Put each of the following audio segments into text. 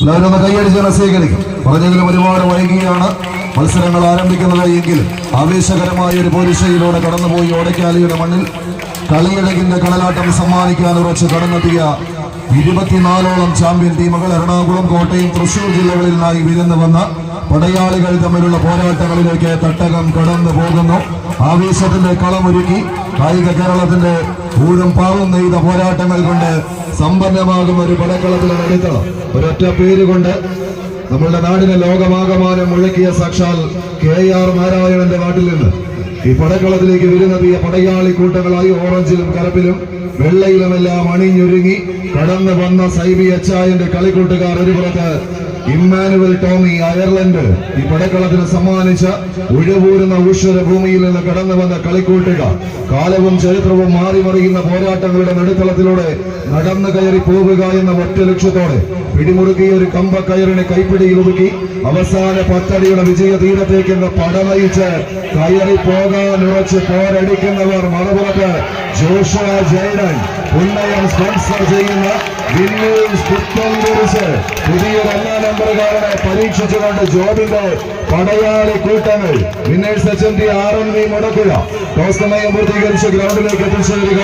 എല്ലാവരും ഒന്ന് കൈയടിച്ച് സ്വീകരിക്കും. പറഞ്ഞതിലും ഒരുപാട് വൈകിയാണ് മത്സരങ്ങൾ ആരംഭിക്കുന്നത് എങ്കിലും ആവേശകരമായ ഒരു പോരിശയിലൂടെ കടന്നുപോയി ഓടക്കാലിയുടെ മണ്ണിൽ കളിയിടകിന്റെ കടലാട്ടം സമ്മാനിക്കാൻ ഉറച്ച് കടന്നെത്തിയ ഇരുപത്തിനാലോളം ചാമ്പ്യൻ ടീമുകൾ എറണാകുളം കോട്ടയം തൃശൂർ ജില്ലകളിൽ നിന്നായി വിരുന്ന് വന്ന പടയാളികൾ തമ്മിലുള്ള പോരാട്ടങ്ങളിലേക്ക് തട്ടകം കടന്നു പോകുന്നു. ആവേശത്തിന്റെ കളമൊരുക്കി കായിക കേരളത്തിന്റെ ഊരും പാവം നെയ്ത പോരാട്ടങ്ങൾ കൊണ്ട് സമ്പന്നമാകും ഒരു പടക്കളത്തിലെ നടുത്തളം ഒരൊറ്റ പേര് കൊണ്ട് നമ്മളുടെ നാടിനെ ലോകമാകമാനം മുഴക്കിയ സാക്ഷാൽ കെ ആർ നാരായണന്റെ നാട്ടിൽ നിന്ന്. ഈ പടക്കളത്തിലേക്ക് വരുന്നെത്തിയ പടയാളി കൂട്ടങ്ങളായി ഓറഞ്ചിലും കരപ്പിലും വെള്ളയിലുമെല്ലാം അണിഞ്ഞൊരുങ്ങി കടന്നു വന്ന സൈബി അച്ചായന്റെ കളിക്കൂട്ടുകാർ ഒരു പുറത്ത്. ഇമ്മാനുവൽ ടോമി അയർലൻഡ്. ഈ പടക്കളത്തിന് സമ്മാനിച്ച ഒഴിവൂരുന്ന ഊശ്വര ഭൂമിയിൽ നിന്ന് കടന്നു വന്ന കളിക്കൂട്ടുക കാലവും ചരിത്രവും മാറി മറിയുന്ന പോരാട്ടങ്ങളുടെ നടുത്തളത്തിലൂടെ നടന്നു കയറി പോവുക എന്ന ഒറ്റ ലക്ഷ്യത്തോടെ പിടിമുറുക്കിയ ഒരു കമ്പക്കയറിനെ കൈപ്പിടിയിൽ ഒതുക്കി അവസാന പത്തടിയുടെ വിജയ തീരത്തേക്ക് പടനയിച്ച് കയറി പോകാൻ വെച്ച് പോരടിക്കുന്നവർ മറുപുറത്ത് ജോഷ ജൈഡൻ ഉന്നയം സ്പോൺസർ ചെയ്യുന്ന വിന്നേഴ്സ് പുത്തൻ കുറിച്ച് പുതിയൊരു ഒന്നാം നമ്പറുകാരനെ പരീക്ഷിച്ചുകൊണ്ട് ജോബിന്റെ പടയാളി കൂട്ടങ്ങൾ. Winners H M T R M V മുടക്കുക. Toss പൂർത്തീകരിച്ച് ഗ്രൗണ്ടിലേക്ക് എത്തിച്ചു വരിക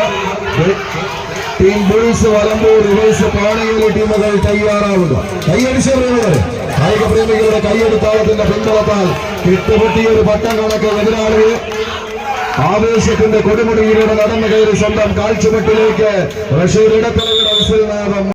ടീം ബുൾസ് വലമ്പൂർ റിവേഴ്സ് പാണയിലെ ടീമുകൾ തയ്യാറാവുക കൈയടിച്ച പ്രേമികൾ കായിക പ്രേമികളുടെ കൈയെടുത്താളത്തിന്റെ പിന്തുണത്താൽ കിട്ടുപൊട്ടിയൊരു പട്ടം കണക്ക് എതിരാളിയെ ആവേശത്തിന്റെ കൊടുമുടിയിലൂടെ നടന്നു കയറി സ്വന്തം കാഴ്ചപ്പെട്ടിലേക്ക് റഷീർ ഇടത്തലയുടെ മത്സരനാഥം